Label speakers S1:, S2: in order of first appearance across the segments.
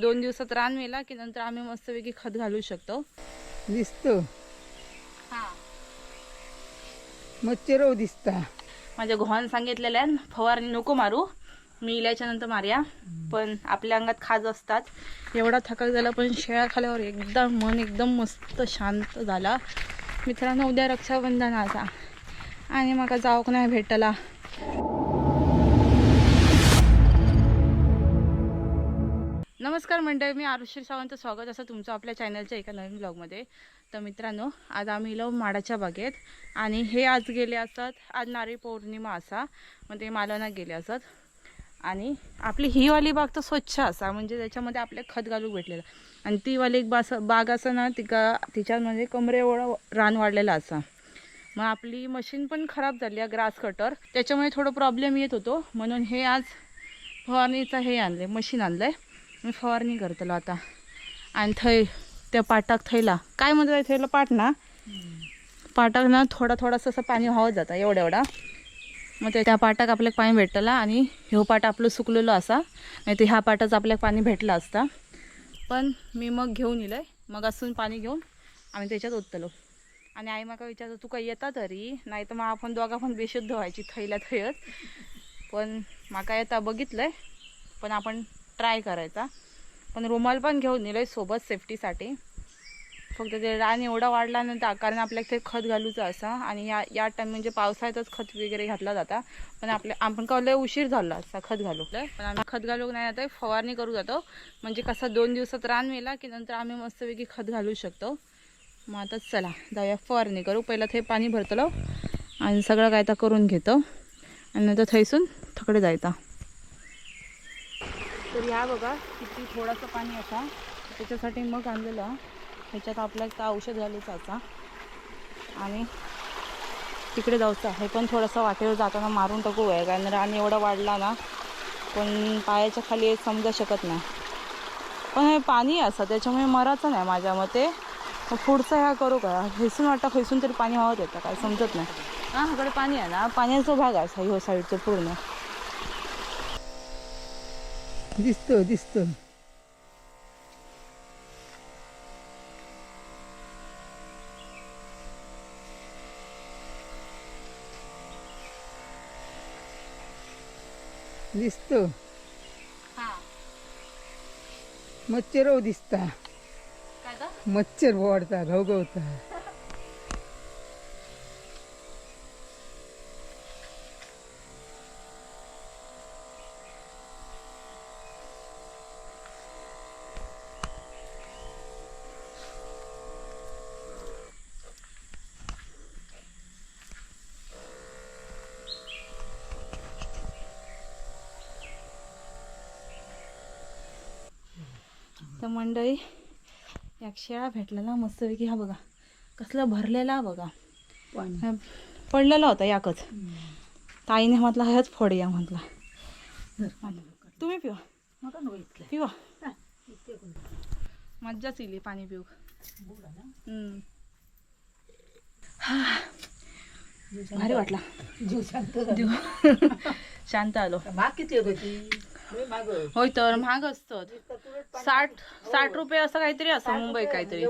S1: दोन दिवसात रान मेला की नंतर आम्ही मस्तपैकी खत घालू शकतो.
S2: दिसतो. मच्छर दिसता.
S1: माझ्या घोवान सांगितलेलं आहे फवारणी नको मारू. मी इल्याच्या नंतर मार्या. पण आपल्या अंगात खाज असतात. एवढा थकाक झाला पण शेळ्या खाल्यावर एकदम मन एकदम मस्त शांत झाला. मित्रांनो उद्या रक्षाबंधनाचा आणि मग जाऊक नाही भेटला. नमस्कार मंडळी मी आरुषी सावंत. स्वागत असं तुमचं आपल्या चॅनलच्या एका नवीन ब्लॉगमध्ये तर मित्रांनो आज आम्ही इलो माडाच्या बागेत आणि हे आज गेले असतात आज नारळी पौर्णिमा असा. म्हणजे मग ते मालवणात गेले असत. आणि आपली ही वाली बाग तर स्वच्छ असा म्हणजे त्याच्यामध्ये आपले खत घालूक भेटलेलं. आणि ती वाली एक बास बाग असं ना तिका तिच्यात म्हणजे कमरे रान वाढलेलं असा. मग आपली मशीन पण खराब झाली आहे ग्रास कटर त्याच्यामुळे थोडं प्रॉब्लेम येत होतो. म्हणून हे आज फवारणीचं हे आणलं मशीन आणलं आहे मी फवारणी करतलो आता. आणि थंय त्या पाटाक थैला. काय म्हणतात थैला? पाट ना? पाटाक ना थोडा थोडासा असं पाणी व्हावं जाता एवढा एवढा मग ते त्या पाटाक आपल्याक पाणी भेटला आणि ह्यो पाट आपलं सुकलेलो असा. नाही तर ह्या पाटाचं आपल्याक पाणी भेटलं असता. पण मी मग घेऊन येलं मग असून पाणी घेऊन आम्ही त्याच्यात ओतलो. आणि आई माका विचारतो तू काही येता तरी? नाही तर मग आपण दोघा पण बेशुद्ध व्हायची थैला थयच पण माका येता बघितलंय. पण आपण ट्राय करायचा. पण रुमाल पण घेऊन नेलंय सोबत सेफ्टीसाठी. फक्त ते रान एवढा वाढला नंतर कारण आपल्याला ते खत घालूचं असा. आणि या या टाइम म्हणजे पावसाळ्यातच खत वगैरे घातला जाता. पण आपल्या आपण का लय उशीर झाला असा खत घालू पण आम्ही खत घालूक नाही आता फवारणी करू जातो. म्हणजे कसं दोन दिवसात रान मेला की नंतर आम्ही मस्तपैकी खत घालू शकतो. मग आता चला जाऊया फवारणी करू. पहिलं ते पाणी भरतलो. आणि सगळं काय तर करून घेतो. आणि नंतर थैसून थकडे जायचा. तर या बघा किती थोडंसं पाणी असा त्याच्यासाठी मग आणलेलं. ह्याच्यात आपला एक औषध घालायचं असा आणि तिकडे जाऊचा हे पण थोडंसं वाटेवर जाताना मारून टाकू आहे कारण रान एवढा वाढला ना पण पायाच्या खाली समजा शकत नाही. पण हे पाणी असं. त्याच्यामुळे मराचं नाही माझ्या मते. पुढचं ह्या करू का? हेसून वाटतं खैसून तरी पाणी हवं येतं. काय समजत नाही. हां ह्याकडे पाणी आहे ना. पाण्याचा भाग असा ह्यो साईडचं पूर्ण.
S2: दिसतो दिसतो दिसतो
S1: हां.
S2: मच्छर दिसता. मच्छर ओढता घवघवता
S1: तर मंडळी या शेळा भेटलेला मस्तपैकी हा बघा कसला भरलेला बघा.
S2: पाणी.
S1: पडलेला होता याकच. ताईने म्हटलं ह्याच फोड या म्हटला. तुम्ही पिवा. पिवा? मज्जाच येईल पाणी पिऊ. भारी वाटला.
S2: जीव शांत.
S1: शांत आलो.
S2: भाग किती होत.
S1: होय तर महाग असतं. साठ साठ रुपये असं काहीतरी असं मुंबई काहीतरी.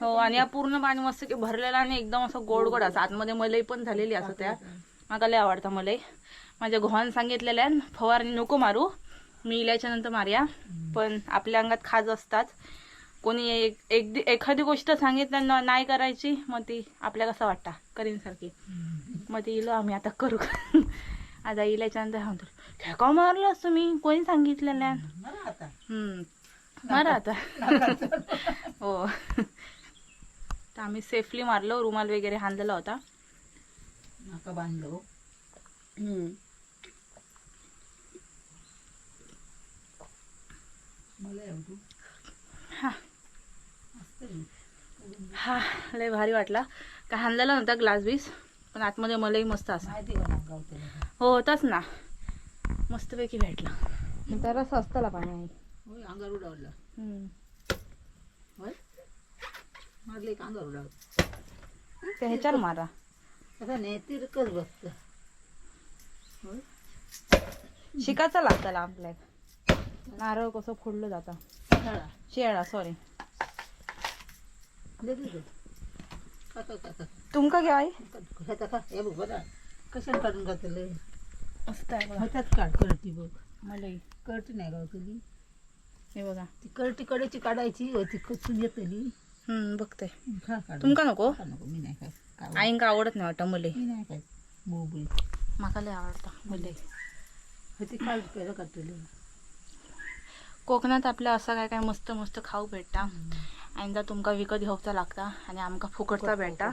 S1: हो आणि या पूर्ण पाणी मस्त की भरलेला आणि एकदम असं गोड गोड असं. आतमध्ये मलई पण झालेली असं त्या. मला लय आवडतं मलई. माझ्या घोवान सांगितलेलं आहे फवारणी नको मारू. मी इल्याच्या नंतर मार्या पण आपल्या अंगात खाज असतात. कोणी एक एक एखादी गोष्ट सांगितलं नाही करायची मग ती आपल्या कसं वाटतं? करीन सारखी मग ती इलो आम्ही आता करू. आता इल्याच्या नंतर म्हणतो खेका मारलास तुम्ही कोणी
S2: आता.
S1: हम्म. मारा आता. हो. तर आम्ही सेफली मारलो रुमाल वगैरे हाणलेला होता.
S2: नाका बांधलो.
S1: हा.
S2: असतं
S1: हा लय भारी वाटला. काय हाणलेला नव्हता ग्लास बीस पण आतमध्ये मलाही मस्त असा.
S2: का
S1: हो होताच ना. मस्तपैकी भेटला. जरा स्वस्तला पाणी आहे.
S2: होय अंगार उडावला. होय? मारले एक अंगार उडावलं.
S1: ते ह्याच्यावर मारा.
S2: आता नेतिरकच बसतं. होय?
S1: शिकायचं लागतं आपल्याला नारळ कसं फोडलं जाता.
S2: शाळा.
S1: सॉरी तुमका घ्या
S2: का कशाने काढून घातलं
S1: मस्त आहे बघा.
S2: ह्याच्यात काढ करटी बघ?
S1: मलाही
S2: करटी नाही गावतली
S1: हे बघा.
S2: ती करटी कडेची काढायची ती कचून येतली
S1: हम्म बघते.
S2: खा काढ
S1: तुमका नको?
S2: खा नको मी नाही काय
S1: आईंका आवडत नाही वाटतं मले
S2: मी नाही काय मोबळी
S1: माका लय आवडता मले
S2: ती काढ पहिला काढतली
S1: कोकणात आपल्या असं काय काय मस्त मस्त खाऊ भेटता. आणि जर तुमका विकत घेऊचा लागता आणि आमका फुकटचा भेटता.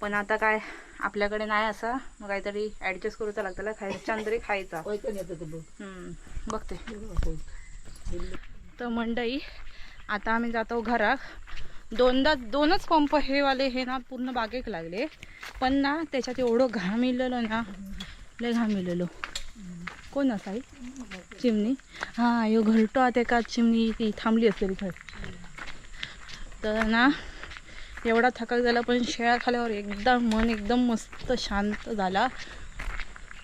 S1: पण आता काय आपल्याकडे नाही असं. मग काहीतरी ॲडजस्ट करूचा लागतं खायच्या तरी खायचा. बघते.
S2: हे पैक.
S1: तर मंडई आता आम्ही जातो घरात. दोनदा दोनच पंप हे वाले हे ना पूर्ण बागेक लागले. पण ना त्याच्यात एवढं घाम इलेलो ना लय घाम इलेलो कोण असाई चिमणी? हां यो घरटो आता एका चिमणी ती थांबली असेल खर तर ना एवढा थकाक झाला पण शेळ्या खाल्यावर एकदम मन एकदम मस्त शांत झाला.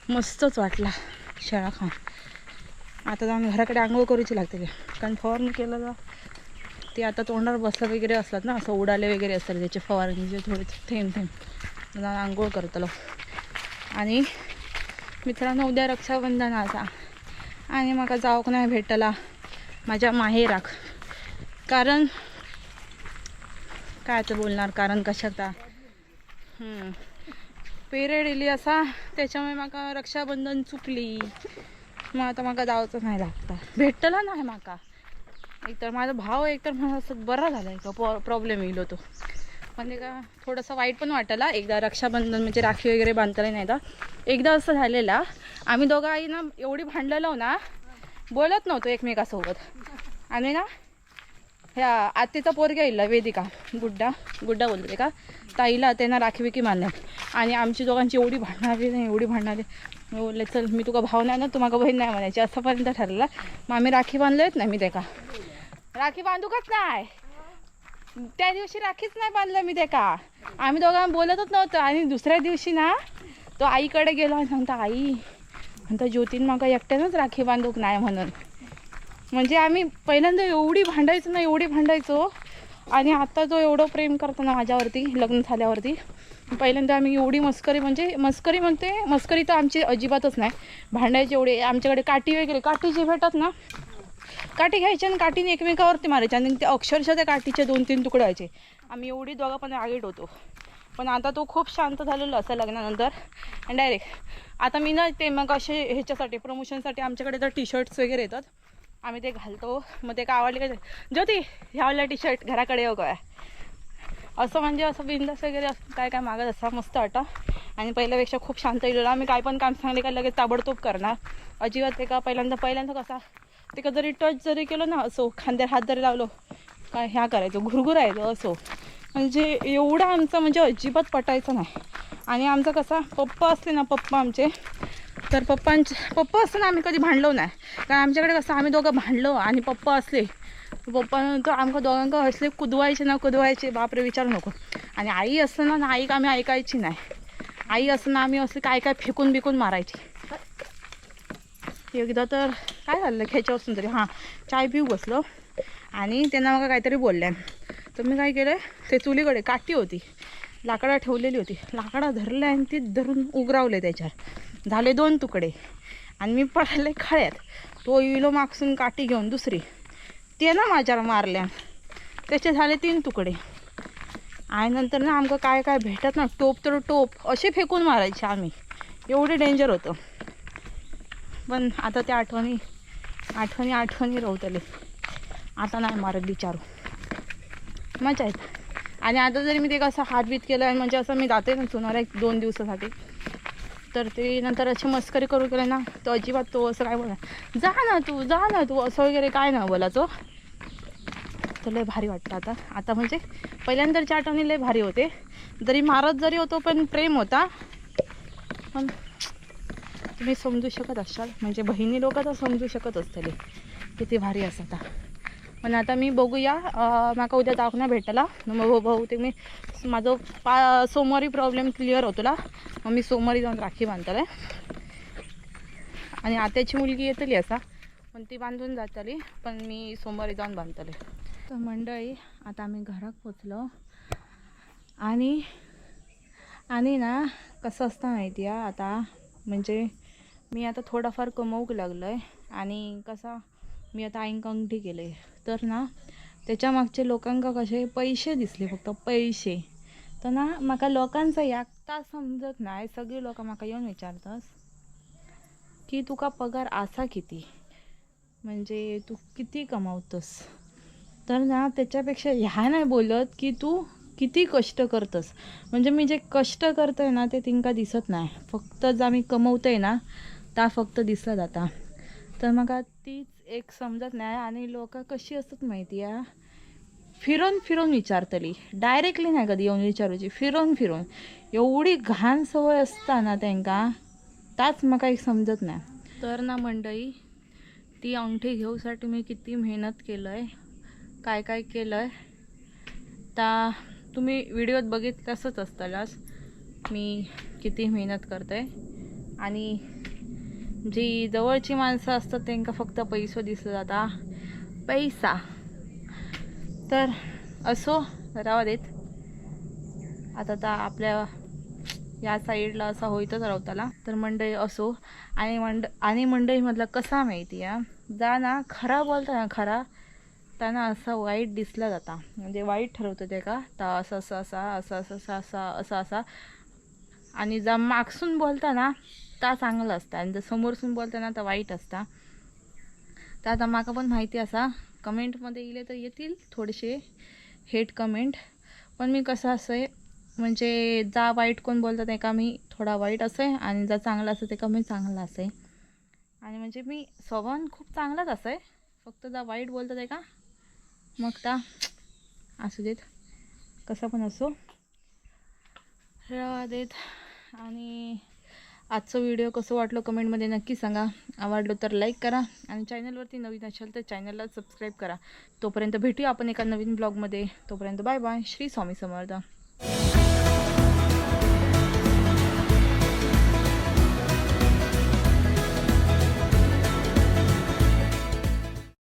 S1: मस्तच वाटला शेळा खाऊन. आता जाऊन घराकडे आंघोळ करूची लागते कारण फवारणी केलं तर ते आता तोंडावर बसलं वगैरे असतात ना असं उडाले वगैरे असतात त्याचे फवारणीचे थोडे थेंब थेंब. जाऊन आंघोळ करतलो आणि मित्रांनो उद्या रक्षाबंधनाचा आणि म्हाका जावंक नाही भेटला. माझ्या माहेराक. कारण काय तर बोलणार कारण कशाचा? पिरियड इली असा त्याच्यामुळे म्हाका रक्षाबंधन चुकली. मग आता म्हाका जावचं नाही लागता. भेटला नाही म्हाका एकतर माझा भाव एकतर मला असं बरा झाला का? प्रॉब्लेम येईल तो. म्हणजे का थोडंसं वाईट पण वाटला. एकदा रक्षाबंधन म्हणजे राखी वगैरे बांधता नाही तर. एकदा असं झालेला. आम्ही दोघं आई ना एवढी भांडलेलो ना बोलत नव्हतो एकमेकासोबत. आणि ना ह्या आत्तेचा पोरगा येईल वेदिका गुड्डा गुड्डा बोलते का ताईला त्यांना राखी की मारण्यात आणि आमची दोघांची एवढी भांडणारी नाही एवढी भांडणारी. मी बोलले चल मी तुका भाव नाही ना तू मागा बहीण नाही म्हणायची. असंपर्यंत ठरला. मग आम्ही राखी बांधलोयत नाही मी ते राखी बांधूकच नाही. त्या दिवशी राखीच नाही बांधलं मी ते आम्ही दोघांना बोलतच नव्हतं. आणि दुसऱ्या दिवशी ना तो आईकडे गेलो आणि सांगता आई म्हणता ज्योतीन मागा एकट्यानंच राखी बांधूक नाही म्हणून. म्हणजे आम्ही पहिल्यांदा एवढी भांडायचो ना एवढी भांडायचो. आणि आता जो एवढं प्रेम करतो ना माझ्यावरती लग्न झाल्यावरती पहिल्यांदा आम्ही एवढी मस्करी म्हणजे मस्करी म्हणते मस्करी तर आमची अजिबातच नाही. भांडायची एवढी आमच्याकडे काठी वगैरे काठी जी भेटत ना. काठी घ्यायची आणि काठीने एकमेकावरती मारायची आणि ते अक्षरशः त्या काठीचे दोन तीन तुकडे व्हायचे. आम्ही एवढी दोघं पण आगीट होतो. पण आता तो खूप शांत झालेलो असं लग्नानंतर. डायरेक्ट आता मी ना ते मग असे ह्याच्यासाठी प्रमोशनसाठी आमच्याकडे तर टी शर्ट्स वगैरे येतात. आम्ही ते घालतो. मग ते काय आवडले का ज्योती ह्यावला टी शर्ट घराकडे येऊ काय असं म्हणजे असं बिंदास वगैरे असं काय काय मागत असा मस्त वाटा आणि पहिल्यापेक्षा खूप शांत येलेलो आम्ही काय पण काम सांगले का लगेच ताबडतोब करणार. अजिबात ते का पहिल्यांदा पहिल्यांदा कसा ते का जरी टच जरी केलं ना असो खांद्यावर हात जरी लावलो काय ह्या करायचं घुरघुरायचं असो. म्हणजे एवढं आमचं म्हणजे अजिबात पटायचं नाही. आणि आमचा कसा पप्पा असले ना पप्पा आमचे तर पप्पांचे पप्पा असताना आम्ही कधी भांडलो नाही. कारण आमच्याकडे कसं आम्ही दोघं भांडलो आणि पप्पा असले पप्पा आमकां आमका असले कुदवायचे ना कुदवायचे बापरे विचारू नको. आणि आई असताना ना आई आम्ही ऐकायची नाही. आई असताना आम्ही असं काय काय फेकून बिकून मारायची. एकदा तर काय झालं ख्याच्यापासून तरी हां चाय पिऊ बसलो. आणि त्यांना मग काहीतरी बोलल्या. तर मी काय केलं ते चुलीकडे काठी होती. लाकडा ठेवलेली होती. लाकडा धरले आणि ती धरून उगरावले त्याच्यावर. झाले दोन तुकडे. आणि मी पडाले खळ्यात. तो इलो मागसून काठी घेऊन दुसरी. ते ना माझ्यावर मारल्या. त्याचे झाले तीन तुकडे. आणि नंतर ना आमचं काय काय भेटत ना टोप तर टोप. असे फेकून मारायचे आम्ही. एवढे डेंजर होतं. पण आता त्या आठवणी आठवणी आठवणी रवतले आता नाही मारत विचारू मजा येत. आणि आता जरी मी ते कसं हातबीत केलं आहे म्हणजे असं मी जाते ना चुनार एक दोन दिवसासाठी. तर ते नंतर अशी मस्करी करू केलं ना तो अजिबात तो असं काय बोला जा ना तू जा ना तू असं वगैरे काय ना बोलायचो हो. तर लय भारी वाटतं आता. आता म्हणजे पहिल्यांदरच्या आठवणी लय भारी होते. जरी मारत जरी होतो पण प्रेम होता. पण तुम्ही समजू शकत असाल. म्हणजे बहिणी लोक तर समजू शकत असतले. किती भारी असता पण आता मी बघूया माका उद्या जाऊक नाही भेटला मग बहुतेक मी माझं पा सोमवारी प्रॉब्लेम क्लिअर होतला. मग मी सोमवारी जाऊन राखी बांधतले आणि आत्याची मुलगी येतली असा पण ती बांधून जातली पण मी सोमवारी जाऊन बांधतले तर मंडळी आता आम्ही घरात पोचलो. आणि आणि ना कसं असतं माहिती आहे आता म्हणजे मी आता थोडाफार कमवूक लागलो आहे आणि कसा मी आता आईंक अंगठी केले तर ना त्याच्या मागचे लोकांका कसे पैसे दिसले फक्त पैसे. तर ना म्हाका लोकांचं एकता समजत नाही. सगळी लोक म्हाका येऊन विचारतात की तुका पगार असा किती? म्हणजे तू किती कमावतस? तर ना त्याच्यापेक्षा ह्या नाही बोलत की तू किती कष्ट करतस. म्हणजे मी जे कष्ट करतोय ना ते तिंका दिसत नाही. फक्त जे आम्ही कमवतोय ना ता फक्त दिसत आता. तर मग तीच एक समजत नाही आणि लोक कशी असतात माहिती आहे? फिरून फिरून विचारतली. डायरेक्टली नाही कधी येऊन विचारूची. फिरून फिरून. एवढी घाण सवय असता ना त्यांका ताच म्हाका एक समजत नाही. तर ना मंडळी ती अंगठी घेऊसाठी मी किती मेहनत केलं आहे काय काय केलं आहे ता तुम्ही व्हिडिओत बघित तसंच असतालाच मी किती मेहनत करते आणि जी जवळची माणसं असतात त्यांना फक्त पैसो दिसलं जाता पैसा. तर असो रावा देत. आता तर आपल्या या साईडला असा होईतच रावताला तर मंडई असो आणि मंड आणि मंडईमधला कसा माहिती आहे? जा ना खरा बोलता ना खरा. त्यांना असा वाईट दिसला जाता. म्हणजे वाईट ठरवतं ते का? तर असं असं असा असं असं असा असा असा. असा आणि जा मागसून बोलता ना ता चांगलं असतं. आणि जर समोरसून बोलताना तर वाईट असता. तर आता माका पण माहिती असा कमेंटमध्ये येले तर येतील थोडेसे हेट कमेंट पण मी कसं असं आहे म्हणजे जा वाईट कोण बोलतात ते का मी थोडा वाईट असं आहे आणि जा चांगला असं ते का मी चांगला आहे. आणि म्हणजे मी स्वभाव खूप चांगलाच आहे. फक्त जा वाईट बोलतात आहे का? मग ता असू देत. कसं पण असो. राहा देत. आणि आजचं व्हिडिओ कसं वाटलं कमेंटमध्ये नक्की सांगा. आवडलं तर लाईक करा आणि चॅनलवरती नवीन असेल तर चॅनलला सबस्क्राईब करा. तोपर्यंत भेटूया आपण एका नवीन ब्लॉगमध्ये तोपर्यंत बाय बाय श्री स्वामी समर्थ.